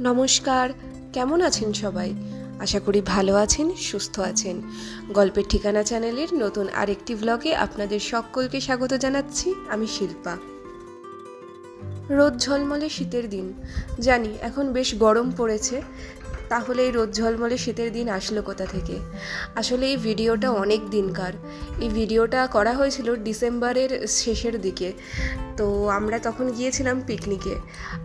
নমস্কার, কেমন আছেন সবাই? আশা করি ভালো আছেন, সুস্থ আছেন। গল্পের ঠিকানা চ্যানেলের নতুন আরেকটি ব্লগে আপনাদের সকলকে স্বাগত জানাচ্ছি, আমি শিল্পা। রোদ ঝলমলে শীতের দিন। জানি, এখন বেশ গরম পড়েছে তাহলে এই রোদ ঝলমলে শীতের দিন আসলো কোথা থেকে? আসলে এই ভিডিওটা অনেক দিনকার। এই ভিডিওটা করা হয়েছিল ডিসেম্বরের শেষের দিকে। তো আমরা তখন গিয়েছিলাম পিকনিকে।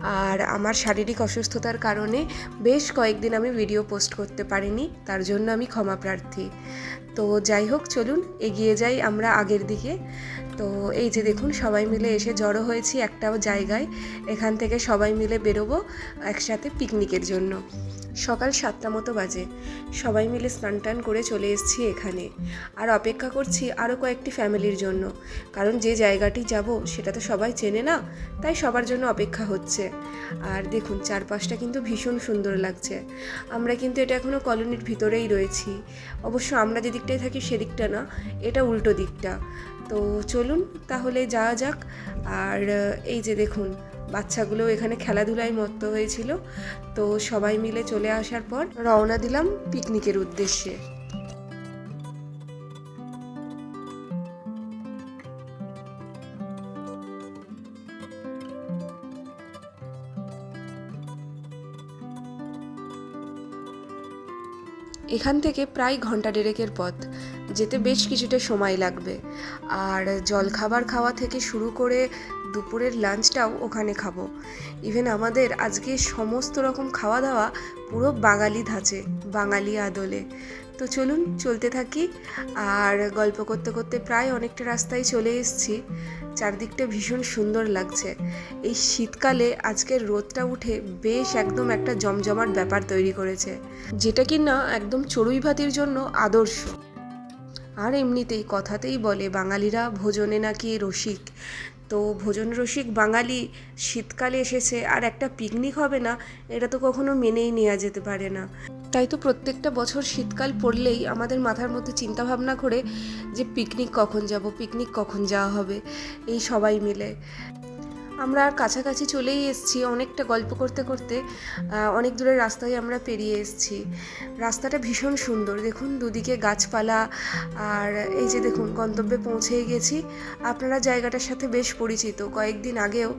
আর আমার শারীরিক অসুস্থতার কারণে বেশ কয়েকদিন আমি ভিডিও পোস্ট করতে পারিনি, তার জন্য আমি ক্ষমা প্রার্থী। তো যাই হোক, চলুন এগিয়ে যাই আমরা আগের দিকে। তো এই যে দেখুন, সবাই মিলে এসে জড়ো হয়েছি একটা জায়গায়। এখান থেকে সবাই মিলে বেরোবো একসাথে পিকনিকের জন্য। সকাল সাতটা মতো বাজে। সবাই মিলে স্নান টান করে চলে এসেছি এখানে। আর অপেক্ষা করছি আরও কয়েকটি ফ্যামিলির জন্য। কারণ যে জায়গাটি যাব, সেটা তো সবাই চেনে না, তাই সবার জন্য অপেক্ষা হচ্ছে। আর দেখুন, চারপাশটা কিন্তু ভীষণ সুন্দর লাগছে। আমরা কিন্তু এটা এখনও কলোনির ভিতরেই রয়েছি। অবশ্য আমরা যে দিকটায় থাকি সেদিকটা না, এটা উল্টো দিকটা। তো চলুন তাহলে যাওয়া যাক। আর এই যে দেখুন, বাচ্চাগুলো এখানে খেলাধুলায় মত্ত হয়েছিল। তো সবাই মিলে চলে আসার পর রওনা দিলাম পিকনিকের উদ্দেশ্যে। এখান থেকে প্রায় ঘণ্টা ডেরেকের পথ, যেতে বেশ কিছুটা সময় লাগবে। আর জলখাবার খাওয়া থেকে শুরু করে দুপুরের লাঞ্চটাও ওখানে খাব। ইভেন আমাদের আজকে সমস্ত রকম খাওয়া দাওয়া পুরো বাঙালি ধাঁচে, বাঙালি আদলে। তো চলুন, চলতে থাকি। আর গল্প করতে করতে প্রায় অনেকটা রাস্তায় চলে এসেছি। চারদিকটা ভীষণ সুন্দর লাগছে। এই শীতকালে আজকের রোদটা উঠে বেশ একদম একটা জমজমাট ব্যাপার তৈরি করেছে, যেটা কি না একদম চড়ুই ভাতির জন্য আদর্শ। আর এমনিতেই কথাতেই বলে, বাঙালিরা ভোজনে নাকি রসিক। তো ভোজন রসিক বাঙালি শীতকালে এসেছে, আর একটা পিকনিক হবে না, এটা তো কখনো মেনেই নেওয়া যেতে পারে না। তাই তো প্রত্যেকটা বছর শীতকাল পড়লেই আমাদের মাথার মধ্যে চিন্তা ভাবনা করে যে পিকনিক কখন যাব পিকনিক কখন যাওয়া হবে, এই সবাই মিলে। আমরা কাছাকাছি চলেই এসেছি, অনেকটা গল্প করতে করতে অনেক দূরের রাস্তায় আমরা পেরিয়ে এসেছি। রাস্তাটা ভীষণ সুন্দর, দেখুন দুদিকে গাছপালা, আর এই যে দেখুন গন্তব্যে পৌঁছেই গেছি। আপনারা জায়গাটার সাথে বেশ পরিচিত, কয়েকদিন আগেও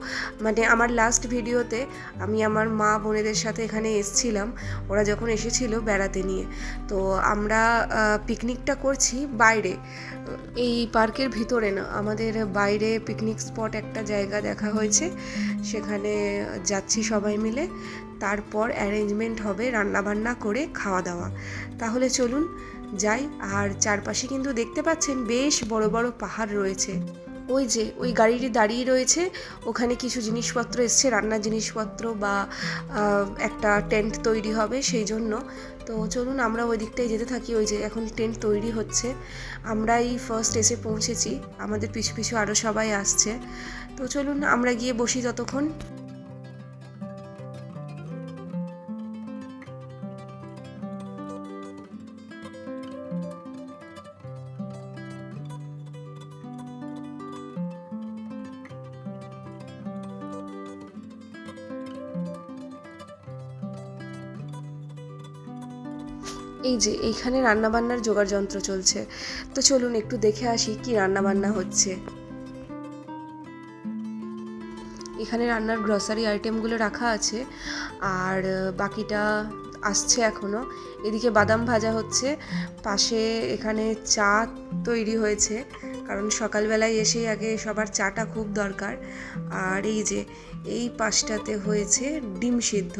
মানে আমার লাস্ট ভিডিওতে আমি আমার মা বোনেদের সাথে এখানে এসছিলাম, ওরা যখন এসেছিল বেড়াতে নিয়ে। তো আমরা পিকনিকটা করছি বাইরে, এই পার্কের ভিতরে না, আমাদের বাইরে পিকনিক স্পট একটা জায়গা দেখা হয়েছে। সেখানে যাচ্ছি সবাই মিলে। তারপর অ্যারেঞ্জমেন্ট হবে রান্নাবান্না করে খাওয়া দাওয়া তাহলে চলুন যাই। আর চারপাশে কিন্তু দেখতে পাচ্ছেন বেশ বড় বড় পাহাড় রয়েছে। ওই যে, ওই গাড়িটি দাঁড়িয়ে রয়েছে, ওখানে কিছু জিনিসপত্র এসছে, রান্নার জিনিসপত্র বা একটা টেন্ট তৈরি হবে সেই জন্য। তো চলুন আমরা ওই দিকটায় যেতে থাকি, ওই যে এখন টেন্ট তৈরি হচ্ছে। আমরাই ফার্স্ট এসে পৌঁছেছি, আমাদের পিছু পিছু আরও সবাই আসছে। তো চলুন আমরা গিয়ে বসি ততক্ষণ এই যে, এইখানে রান্নাবান্নার জোগাড় যন্ত্র চলছে। তো চলুন একটু দেখে আসি কি রান্নাবান্না হচ্ছে। এখানে রান্নার গ্রসারি আইটেমগুলো রাখা আছে, আর বাকিটা আসছে এখনও এদিকে বাদাম ভাজা হচ্ছে। পাশে এখানে চা তৈরি হয়েছে, কারণ সকালবেলায় এসেই আগে সবার চাটা খুব দরকার। আর এই যে, এই পাশটাতে হয়েছে ডিম সিদ্ধ।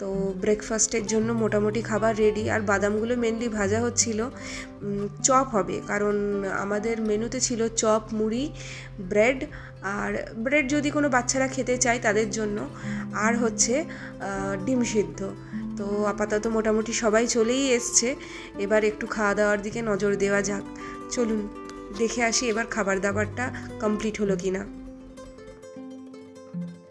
তো ব্রেকফাস্টের জন্য মোটামুটি খাবার রেডি আর বাদামগুলো মেনলি ভাজা হচ্ছিল চপ হবে। কারণ আমাদের মেনুতে ছিল চপ, মুড়ি ব্রেড আর ব্রেড যদি কোনো বাচ্চারা খেতে চায় তাদের জন্য। আর হচ্ছে ডিম সিদ্ধ। তো আপাতত মোটামুটি সবাই চলেই এসছে। এবার একটু খাওয়া দাওয়ার দিকে নজর দেওয়া যাক। চলুন, দেখে আসি এবার খাবার দাবারটা কমপ্লিট হলো কি না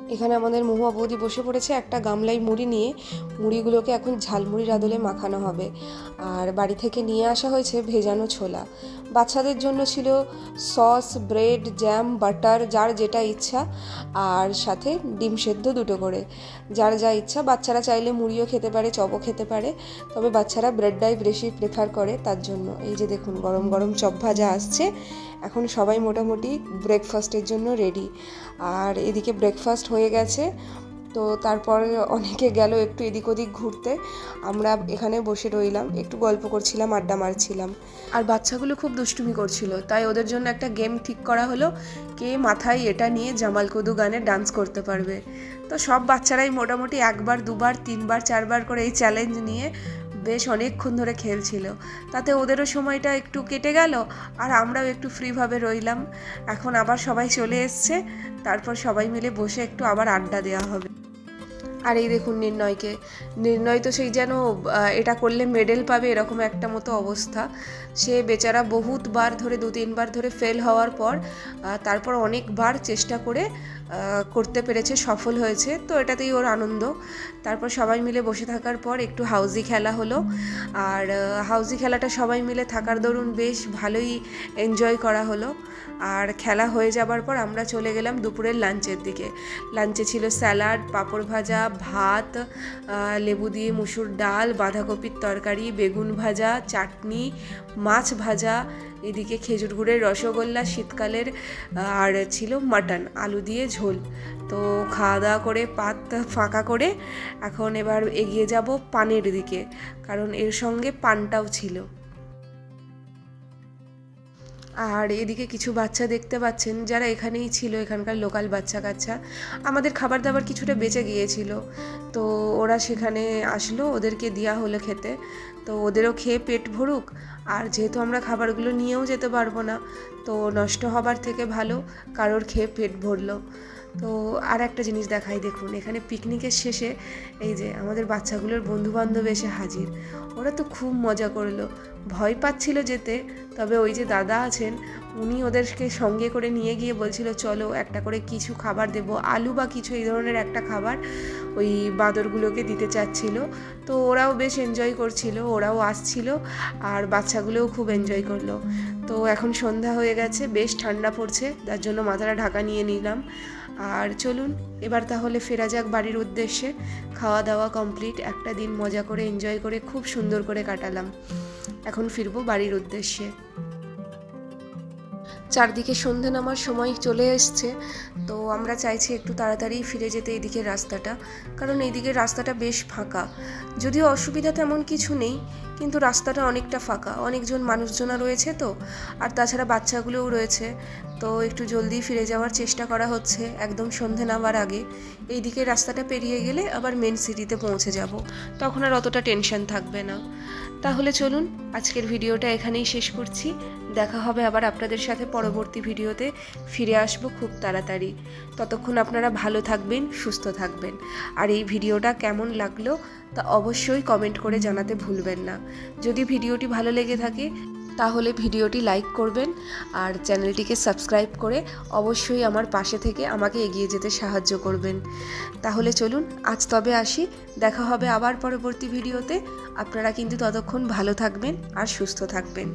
এখানে আমাদের মহুয়া বৌদি বসে পড়েছে একটা গামলায় মুড়ি নিয়ে। মুড়িগুলোকে এখন ঝালমুড়ির আদলে মাখানো হবে। আর বাড়ি থেকে নিয়ে আসা হয়েছে ভেজানো ছোলা। বাচ্চাদের জন্য ছিল সস, ব্রেড, জ্যাম, বাটার, যার যেটা ইচ্ছা। আর সাথে ডিম সেদ্ধ দুটো করে। যার যা ইচ্ছা, বাচ্চারা চাইলে মুড়িও খেতে পারে, চপও খেতে পারে। তবে বাচ্চারা ব্রেডটাই বেশি প্রেফার করে তার জন্য। এই যে দেখুন, গরম গরম চপ ভাজা আসছে। এখন সবাই মোটামুটি ব্রেকফাস্টের জন্য রেডি আর এদিকে ব্রেকফাস্ট হয়ে গেছে, তো তারপর অনেকে গেল একটু এদিক ওদিক ঘুরতে। আমরা এখানে বসে রইলাম, একটু গল্প করছিলাম, আড্ডা মারছিলাম। আর বাচ্চাগুলো খুব দুষ্টুমি করছিল, তাই ওদের জন্য একটা গেম ঠিক করা হলো, কে মাথায় এটা নিয়ে জামাল কুদু গানে ডান্স করতে পারবে। তো সব বাচ্চারাই মোটামুটি একবার, দুবার, তিনবার, চারবার করে এই চ্যালেঞ্জ নিয়ে বেশ অনেকক্ষণ ধরে খেলছিল। তাতে ওদেরও সময়টা একটু কেটে গেল আর আমরাও একটু ফ্রিভাবে রইলাম। এখন আবার সবাই চলে এসছে। তারপর সবাই মিলে বসে একটু আবার আড্ডা দেওয়া হবে। আর এই দেখুন নির্ণয়কে। নির্ণয় তো সেই যেন এটা করলে মেডেল পাবে এরকম একটা মতো অবস্থা। সে বেচারা বহুতবার ধরে, দু তিনবার ধরে ফেল হওয়ার পর তারপর অনেকবার চেষ্টা করে করতে পেরেছে, সফল হয়েছে। তো এটাতেই ওর আনন্দ। তারপর সবাই মিলে বসে থাকার পর একটু হাউজি খেলা হলো। আর হাউজি খেলাটা সবাই মিলে থাকার দরুন বেশ ভালোই এনজয় করা হলো। আর খেলা হয়ে যাবার পর আমরা চলে গেলাম দুপুরের লাঞ্চের দিকে। লাঞ্চে ছিল স্যালাড পাঁপড় ভাজা ভাত লেবু দিয়ে মুসুর ডাল, বাঁধাকপির তরকারি, বেগুন ভাজা, চাটনি, মাছ ভাজা, এদিকে খেজুর গুড়ের রসগোল্লা, শীতকালের আর ছিল মাটন, আলু দিয়ে ঝোল। তো খাওয়া দাওয়া করে পাত ফাঁকা করে এখন এবার এগিয়ে যাব পানের দিকে, কারণ এর সঙ্গে পানটাও ছিল। আর এদিকে কিছু বাচ্চা দেখতে পাচ্ছেন, যারা এখানেই ছিল, এখানকার লোকাল বাচ্চা কাচ্চা। আমাদের খাবার দাবার কিছুটা বেঁচে গিয়েছিল। তো ওরা সেখানে আসলো, ওদেরকে দেওয়া হলো খেতে। তো ওদেরও খেয়ে পেট ভরুক। আর যেহেতু আমরা খাবারগুলো নিয়েও যেতে পারব না, তো নষ্ট হবার থেকে ভালো, কারোর খেয়ে পেট ভরলো। তো আর একটা জিনিস দেখাই, দেখুন, এখানে পিকনিকের শেষে এই যে আমাদের বাচ্চাগুলোর বন্ধু বান্ধব এসে হাজির। ওরা তো খুব মজা করল। ভয় পাচ্ছিল যেতে, তবে ওই যে দাদা আছেন, উনি ওদেরকে সঙ্গে করে নিয়ে গিয়ে বলছিল, চলো একটা করে কিছু খাবার দেবো। আলু বা কিছু এই ধরনের একটা খাবার ওই বাঁদরগুলোকে দিতে চাচ্ছিল। তো ওরাও বেশ এনজয় করছিল, ওরাও আসছিল আর বাচ্চাগুলোও খুব এনজয় করল। তো এখন সন্ধ্যা হয়ে গেছে, বেশ ঠান্ডা পড়ছে, তার জন্য মাথাটা ঢাকা নিয়ে নিলাম। আর চলুন, এবার তাহলে ফেরা যাক বাড়ির উদ্দেশ্যে। খাওয়া দাওয়া কমপ্লিট একটা দিন মজা করে এনজয় করে, খুব সুন্দর করে কাটালাম। এখন ফিরবো বাড়ির উদ্দেশ্যে। চারদিকে সন্ধে নামার সময় চলে এসছে, তো আমরা চাইছি একটু তাড়াতাড়ি ফিরে যেতে এইদিকে রাস্তাটা, কারণ এইদিকে রাস্তাটা বেশ ফাঁকা। যদিও অসুবিধা তেমন কিছু নেই, কিন্তু রাস্তাটা অনেকটা ফাঁকা। অনেকজন মানুষজনা রয়েছে তো, আর তাছাড়া বাচ্চাগুলোও রয়েছে। তো একটু জলদি ফিরে যাওয়ার চেষ্টা করা হচ্ছে, একদম সন্ধে নামার আগে। এইদিকে রাস্তাটা পেরিয়ে গেলে আবার মেন সিটিতে পৌঁছে যাব। তখন আর অতটা টেনশন থাকবে না। তাহলে চলুন, আজকের ভিডিওটা এখানেই শেষ করছি। দেখা হবে আবার আপনাদের সাথে পরবর্তী ভিডিওতে। ফিরে আসব খুব তাড়াতাড়ি। ততক্ষণ আপনারা ভালো থাকবেন, সুস্থ থাকবেন। আর এই ভিডিওটা কেমন লাগল তা অবশ্যই কমেন্ট করে জানাতে ভুলবেন না। যদি ভিডিওটি ভালো লেগে থাকে, তাহলে ভিডিওটি লাইক করবেন আর চ্যানেলটিকে সাবস্ক্রাইব করে অবশ্যই আমার পাশে থেকে আমাকে এগিয়ে যেতে সাহায্য করবেন। তাহলে চলুন, আজ তবে আসি। দেখা হবে আবার পরবর্তী ভিডিওতে। আপনারা কিন্তু ততক্ষণ ভালো থাকবেন আর সুস্থ থাকবেন।